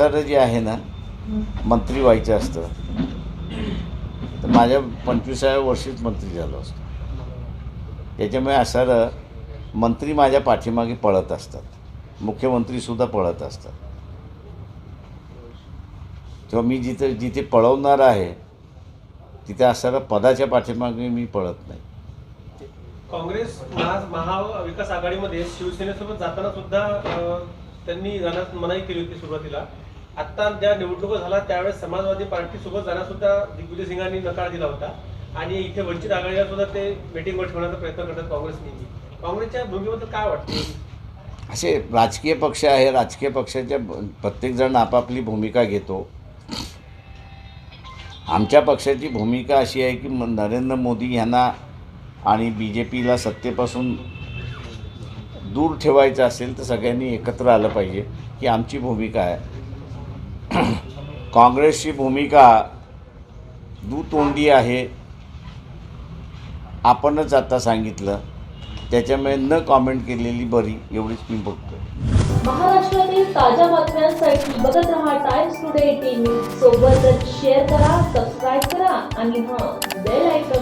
असणारं जे आहे ना मंत्री व्हायचं असतं. तर माझ्या पंचवीसाव्या वर्षीच मंत्री झालो असतो. त्याच्यामुळे असणारं मंत्री माझ्या पाठीमागे पळत असतात. मुख्यमंत्रीसुद्धा पळत असतात. किंवा मी जिथे जिथे पळवणार आहे तिथे असणाऱ्या पदाच्या पाठीमागे मी पळत नाही. काँग्रेस महाविकास आघाडीमध्ये शिवसेनेसोबत जाताना सुद्धा त्यांनी जाण्यास मनाई केली होती सुरुवातीला. आता ज्या निवडणुका झाला त्यावेळेस समाजवादी पार्टी सोबत जाण्या सुद्धा दिग्विजय सिंगांनी नकार दिला होता. आणि इथे वंचित आघाडीला सुद्धा ते मिटिंगवर ठेवण्याचा प्रयत्न करतात काँग्रेसने. काँग्रेसच्या भूमिकेबद्दल काय वाटतं? असे राजकीय पक्ष आहे. राजकीय पक्षाच्या प्रत्येकजण आपापली भूमिका घेतो. आमच्या पक्षाची भूमिका अशी आहे की नरेंद्र मोदी यांना आणि बी जे पीला सत्तेपासून दूर ठेवायचं असेल तर सगळ्यांनी एकत्र आलं पाहिजे ही आमची भूमिका आहे. काँग्रेसची भूमिका दुतोंडी आहे. आपणच आता सांगितलं. त्याच्यामुळे न कॉमेंट केलेली बरी एवढीच मी बघतो महाराष्ट्रातील ताज्या बातम्यांसाठी बघत रहा टाइम्स टुडे एटीन न्यूज सोबतच शेअर करा सबस्क्राईब करा आणि हां बेल आयकॉन